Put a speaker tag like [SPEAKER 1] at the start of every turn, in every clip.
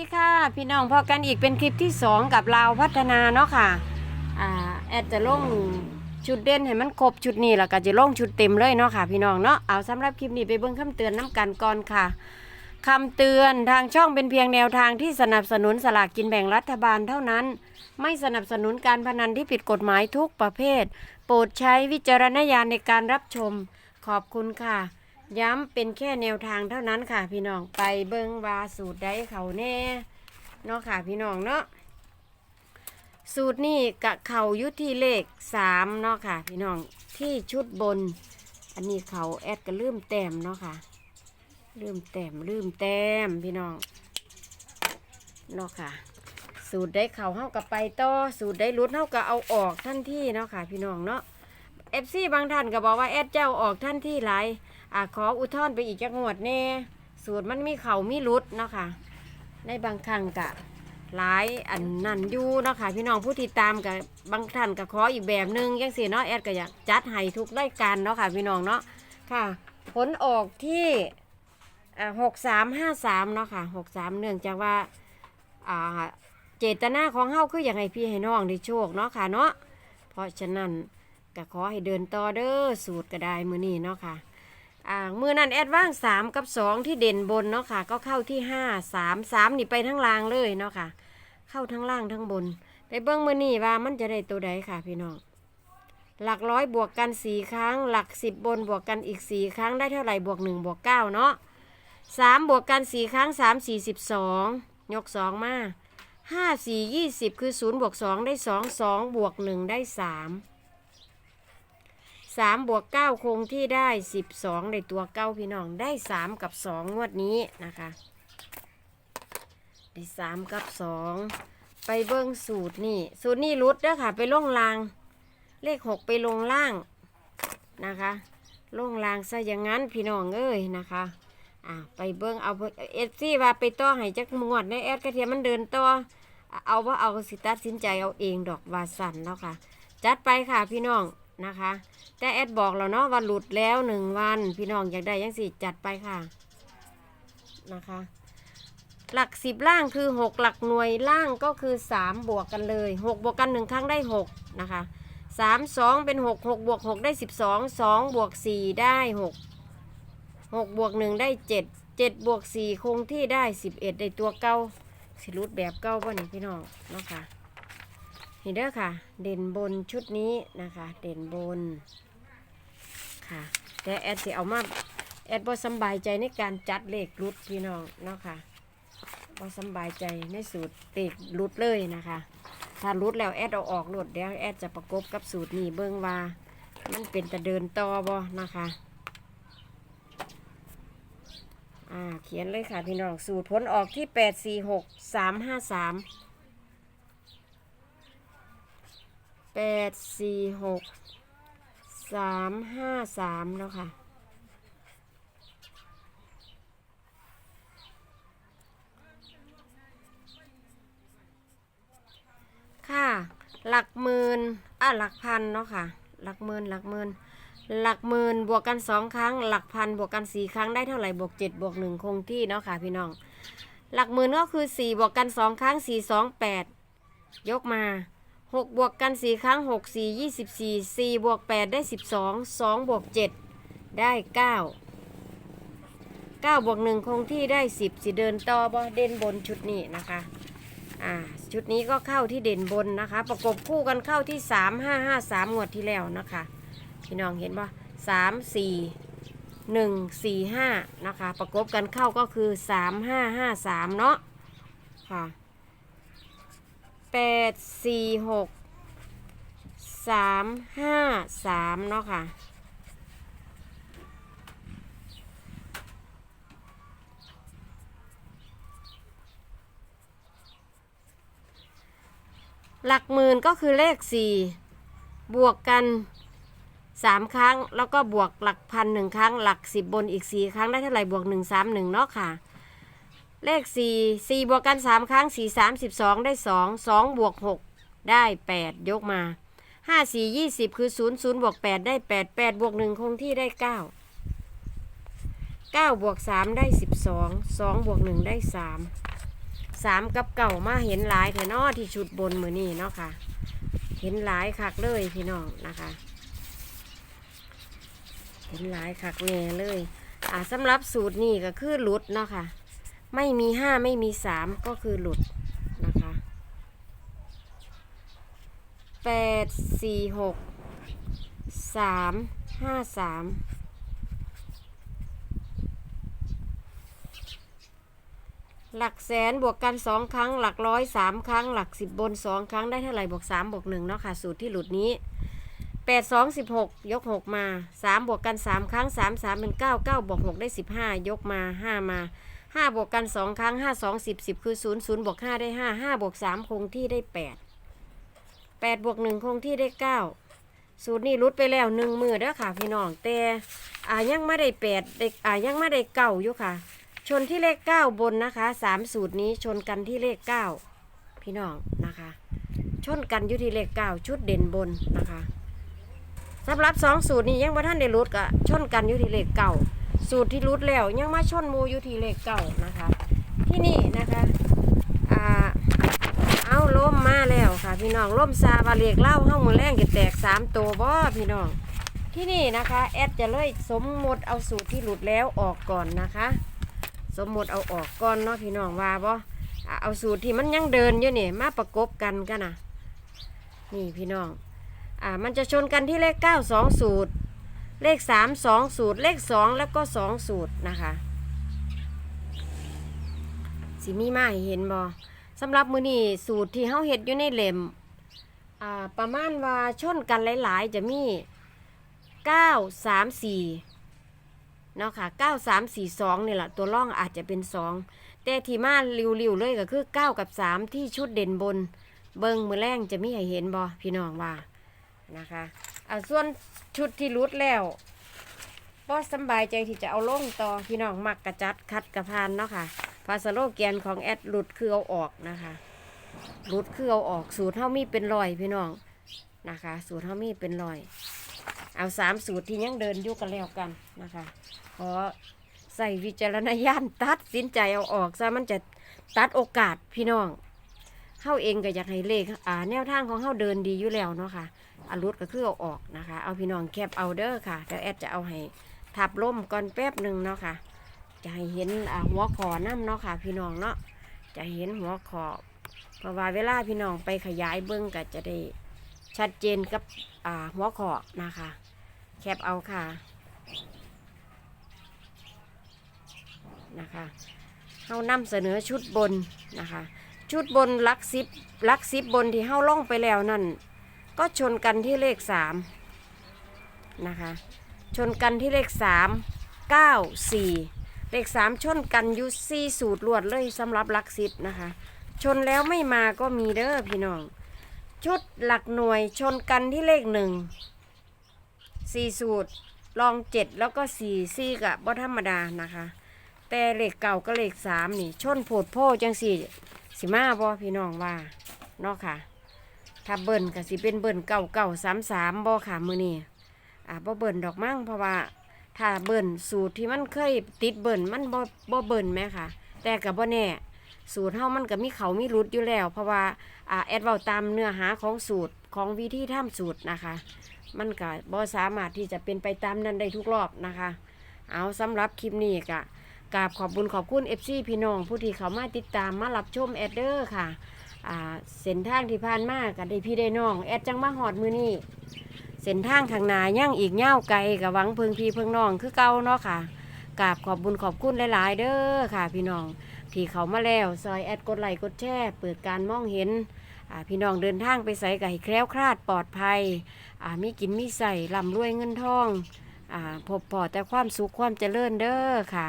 [SPEAKER 1] ดีค่ะ พี่น้องพอกันอีกเป็นคลิปที่สองกับลาวพัฒนาเนาะค่ะอ่าแอดจะลงชุดเด่นให้มันครบชุดนี้แล้วก็จะลงชุดเต็มเลยเนาะค่ะ พี่น้องเนาะเอาสำหรับคลิปนี้ไปเบิ่งคำเตือนน้ำกันก่อนค่ะคำเตือนทางช่องเป็นเพียงแนวทางที่สนับสนุนสลากกินแบ่งรัฐบาลเท่านั้น ไม่สนับสนุนการพนันที่ผิดกฎหมายทุกประเภท โปรดใช้วิจารณญาณในการรับชมขอบคุณค่ะ ย้ำเป็นแค่แนวทางเท่านั้นค่ะพี่น้องไปเบิงวาสูตรได้เขาแน่เนาะค่ะพี่น้องเนาะสูตรนี่กะเขายุที่เลขสามเนาะค่ะ พี่น้องที่ชุดบน อันนี้เขาแอดก็ลืมแต้มเนาะค่ะลืมแต้มลืมแต้มพี่น้องเนาะค่ะ สูตรได้เขาเฮากับไปต่อสูตรได้รุดเฮาก็เอาออกทันทีเนาะค่ะ พี่น้องเนาะ เอฟซีบางท่านก็บอกว่าแอดเจ้าออกทันทีหลายอะขออุทธรณ์ไปอีกจักงวดแน่สูตรมันมีเขามีรุดเนาะค่ะ ในบางครั้งกะหลายอันนั่นอยู่เนาะค่ะพี่น้องผู้ติดตามกับบางท่านก็ขออีกแบบหนึงยังสิเนาะแอดก็อยากจัดให้ทุกรายการเนาะค่ะพี่น้องเนาะค่ะ ผลออกที่หกสามห้าสามเนาะค่ะหกสามเนื่องจากว่าอ่าเจตนาของเฮาคืออยากให้พี่ให้น้องได้โชคเนาะค่ะเนาะเพราะฉะนั้น ก็ขอให้เดินต่อเด้อสูตรก็ได้มือนี้เนาะค่ะอ่ามือนั้นแอดว่างสามกับสองที่เด่นบนเนาะค่ะ ก็เข้าที่ห้าสามสามนี่ไปทั้งล่างเลยเนาะค่ะ เข้าทั้งล่างทั้งบนไปเบิ้งมือนี่ว่ามันจะได้ตัวใดค่ะพี่น้องหลักร้อยบวกกันสี่ครั้ง หลักสิบบนบวกกันอีกสี่ครั้งได้เท่าไหร่บวกหนึ่งบวกเก้าเนาะสามบวกกันสี่ครั้งสามสี่สิบสองยกสองมาห้าสี่ยี่สิบคือศูนย์บวกสองได้สองสองบวกหนึ่งได้สาม สามบวกเก้าคงที่ได้สิบสองในตัวเก้าพี่น้องได้สามกับสองงวดนี้นะคะ ได้สามกับสองไปเบิ้งสูตรนี่ สูตรนี่รุดเด้อค่ะ ไปล่งลาง เลขหกไปลงล่างนะคะล่งลางซะอย่างนั้นพี่น้องเอ้ยนะคะอ่าไปเบิ้งเอาเอฟซีว่าไปต่อให้จักงวดในแอดกระเทียมมันเดินต่อเอาว่าเอาสิตัดสินใจเอาเองดอกวาสันแล้วค่ะ จัดไปค่ะพี่น้อง นะคะ แต่แอดบอกแล้วเนาะว่าหลุดแล้วหนึ่งวัน พี่น้องอยากได้ยังสิจัดไปค่ะนะคะ หลักสิบล่างคือหกหลักหน่วยล่างก็คือสามบวกกันเลยหกบวกกันหนึ่งครั้งได้หกนะคะสามสองเป็นหกหกบวกหกได้สิบสองสองบวกสี่ได้หกหกบวกหนึ่งได้เจ็ดเจ็ดบวกสี่คงที่ได้สิบเอ็ดได้ตัวเก้าสิรุดแบบเก้าป่ะนี่พี่น้องเนาะค่ะ เห็นเด้อค่ะ เด่นบนชุดนี้นะคะ เด่นบนค่ะแต่แอดสิเอามาแอดบ่สบายใจในการจัดเลขรุดพี่น้องเนาะค่ะบ่สบายใจในสูตรเลขรุดเลยนะคะ ถ้ารุดแล้วแอดเอาออกรุดเดี๋ยวแอดจะประกบกับสูตรนี้เบิ่งว่า มันเป็นจะเดินต่อบ่นะคะอ่าเขียนเลยค่ะพี่น้องสูตรผลออกที่ 8 4 6 3 5 3 แปดสี่หกสามห้าสามเนาะค่ะ ค่ะ หลักหมื่นอะหลักพันเนาะค่ะ หลักหมื่นหลักหมื่นหลักหมื่นบวกกันสองครั้ง หลักพันบวกกันสี่ครั้งได้เท่าไหร่บวกเจ็ดบวกหนึ่งคงที่เนาะค่ะพี่น้อง หลักหมื่นก็คือสี่บวกกันสองครั้งสี่สองแปดยกมา หกบวกกันสี่ครั้งหกสี่ยี่สิบสี่สี่บวกแปดได้สิบสองสองบวกเจ็ดได้เก้าเก้าบวกหนึ่งคงที่ได้สิบสิเดินต่อบ่เด่นบนชุดนี้นะคะอ่าชุดนี้ก็เข้าที่เด่นบนนะคะ ประกบคู่กันเข้าที่สามห้าห้าสามงวดที่แล้วนะคะพี่น้องเห็นป่ะสามสี่หนึ่งสี่ห้านะคะ ประกบกันเข้าก็คือสามห้าห้าสามเนาะค่ะ แปดสี่หกสามห้าสามเนาะค่ะหลักหมื่นก็คือเลขสี่บวกกันสามครั้ง แล้วก็บวกหลักพันหนึ่งครั้ง หลักสิบบนอีกสี่ครั้งได้เท่าไหร่บวกหนึ่งสามหนึ่งเนาะค่ะ เลขสี่สี่บวกกันสามครั้งสี่สามสิบสองได้สองสองบวกหกได้แปดยกมาห้าสี่ยี่สิบคือศูนย์ศูนย์บวกแปดได้แปดแปดบวกหนึ่งคงที่ได้เก้าเก้าบวกสามได้สิบสองสองบวกหนึ่งได้สามสามกับเก่ามาเห็นหลายแถนอที่ชุดบนมือนี่เนาะค่ะ เห็นหลายคักเลยพี่น้องนะคะ เห็นหลายคักแน่เลย อ่าสำหรับสูตรนี่ก็คือหลุดเนาะค่ะ ไม่มีห้าไม่มีสามก็คือหลุดนะคะแปดสี่หกสามห้าสามหลักแสนบวกกันสองครั้ง หลักร้อยสามครั้ง หลักสิบบนสองครั้งได้เท่าไหร่บวกสามบวกหนึ่งเนาะค่ะ สูตรที่หลุดนี้แปดสองสิบหกยกหกมาสามบวกกันสามครั้งสามสามเป็นเก้าเก้าบวกหกได้สิบห้ายกมาห้ามา ห้าบวกกันสองครั้งห้าสองสิบสิบคือศูนย์ศูนย์บวกห้าได้ห้าห้าบวกสามคงที่ได้แปดแปดบวกหนึ่งคงที่ได้เก้าสูตรนี้รุดไปแล้วหนึ่งมือเด้อค่ะ พี่น้องแต่อายังไม่ได้แปดเด็กอายังไม่ได้เก้าอยู่ค่ะ ชนที่เลขเก้าบนนะคะสามสูตรนี้ชนกันที่เลขเก้าพี่น้องนะคะ ชนกันอยู่ที่เลขเก้าชุดเด่นบนนะคะสำหรับสองสูตรนี้ยังบ่ท่านได้รุดก็ชนกันอยู่ที่เลขเก้า สูตรที่รุดแล้วยังมาชนมูอยู่ที่เลขเก้านะคะ ที่นี่นะคะอ่าเอาล่มมาแล้วค่ะ พี่น้องล่มซาบาเลียกเล่าห้องมือแรงจะแตกสามตัวบ่พี่น้อง ที่นี่นะคะแอดจะเลยสมมติเอาสูตรที่หลุดแล้วออกก่อนนะคะ สมมติเอาออกก่อนเนาะพี่น้องว่าบ่อะเอาสูตรที่มันยังเดินอยู่นี่มาประกบกันกันนะนี่พี่น้องอ่ามันจะชนกันที่เลข9 2สูตร เลข3 2สูตร เลข2แล้วก็2สูตรนะคะสิมีมาให้เห็นบ่สำหรับมือนี่สูตรที่เฮาเฮ็ดอยู่ในเล่มประมาณว่าชนกันหลาย ๆ จะมี 9 3 4เนาะค่ะ 9342นี่แหละตัวร่องอาจจะเป็น 2 แต่ที่มาริวๆเลยก็คือ 9 กับ 3 ที่ชุดเด่นบน เบิงมือแรงจะมีให้เห็นบ่พี่น้องว่านะคะ อ่าส่วนชุดที่รุดแล้วก็สบายใจที่จะเอาลงต่อพี่น้องมักกระจัดคัดกระพานเนาะค่ะภาษาโลแกนของแอดหลุดคือเอาออกนะคะหลุดคือเอาออกสูตรเท่ามีเป็นรอยพี่น้องนะคะ สูตรเท่ามีเป็นรอย เอาสามสูตรที่ยังเดินอยู่กันแล้วกันนะคะขอใส่วิจารณญาณตัดสินใจเอาออกซะมันจะตัดโอกาสพี่น้องเฮาเองก็อยากให้เลขอ่าแนวทางของเฮาเดินดีอยู่แล้วเนาะค่ะ อารุดก็คือเอาออกนะคะ เอาพี่น้องแคปเอาเด้อค่ะเดี๋ยวแอดจะเอาให้ทับล่มก่อนแป๊บหนึ่งเนาะค่ะ จะให้เห็นหัวขอน้ำเนาะค่ะ พี่น้องเนาะจะเห็นหัวขอเพราะว่าเวลาพี่น้องไปขยายเบิ้งก็จะได้ชัดเจนกับหัวขอนะคะ แคปเอาค่ะนะคะเฮานำเสนอชุดบนนะคะ ชุดบนลักซิบลักซิบบนที่เฮาล่องไปแล้วนั่น ก็ชนกันที่เลขสามนะคะ ชนกันที่เลขสามเก้าสี่เลขสามชนกันยูซี่สูตรลวดเลยสำหรับลักซิบนะคะ ชนแล้วไม่มาก็มีเด้อพี่น้อง ชุดหลักหน่วยชนกันที่เลขหนึ่งสี่สูตรลองเจ็ดแล้วก็สี่สี่กับบ่ธรรมดานะคะ แต่เลขเก่าก็เลขสามนี่ ชนโผดโพจังสี่สิมาบ่พี่น้องว่าเนาะค่ะ ถ้าเบิ่นก็สิเป็นเบิ่นเก่าเก่าสามสามบ่ค่ะมือนี่อ่าบ่เบิ่นดอกมั่งเพราะว่าถ้าเบิ่นสูตรที่มันเคยติดเบิ่นมันบ่บ่เบิ่นไหมค่ะ แต่กับบ่แน่สูตรเฮามันก็มีเขามีรุดอยู่แล้ว เพราะว่าอ่าแอดเว้าตามเนื้อหาของสูตรของวิธีทำสูตรนะคะ มันก็บ่สามารถที่จะเป็นไปตามนั้นได้ทุกรอบนะคะ เอาสำหรับคลิปนี้ก็กราบขอบบุญขอบคุณ FC พี่น้องผู้ที่เขามาติดตามมารับชมแอดเดอร์ค่ะ อ่าเส้นทางที่ผ่านมาก็ได้พี่ได้น้อง แอดจังมาหอดมือนี้เส้นทางทางหนาย่างอีกเง่าไกลกับหวังเพิงพี่เพิงน้องคือเก่าเนาะค่ะกราบขอบบุญขอบคุณหลาย ๆ เด้อค่ะ พี่น้องที่เขามาแล้วซอยแอดกดไลค์กดแชร์เปิดการมองเห็นพี่น้องเดินทางไปใส่ไก่แคล้วคลาดปลอดภัยมีกินมีใส่ร่ำรวยเงินทองอพบปอแต่ความสุขความเจริญเด้อค่ะ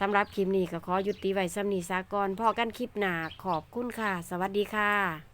[SPEAKER 1] สำหรับคลิปนี้ก็ขอยุติไว้สำนีสากรพอกันคลิปหนาขอบคุณค่ะ สวัสดีค่ะ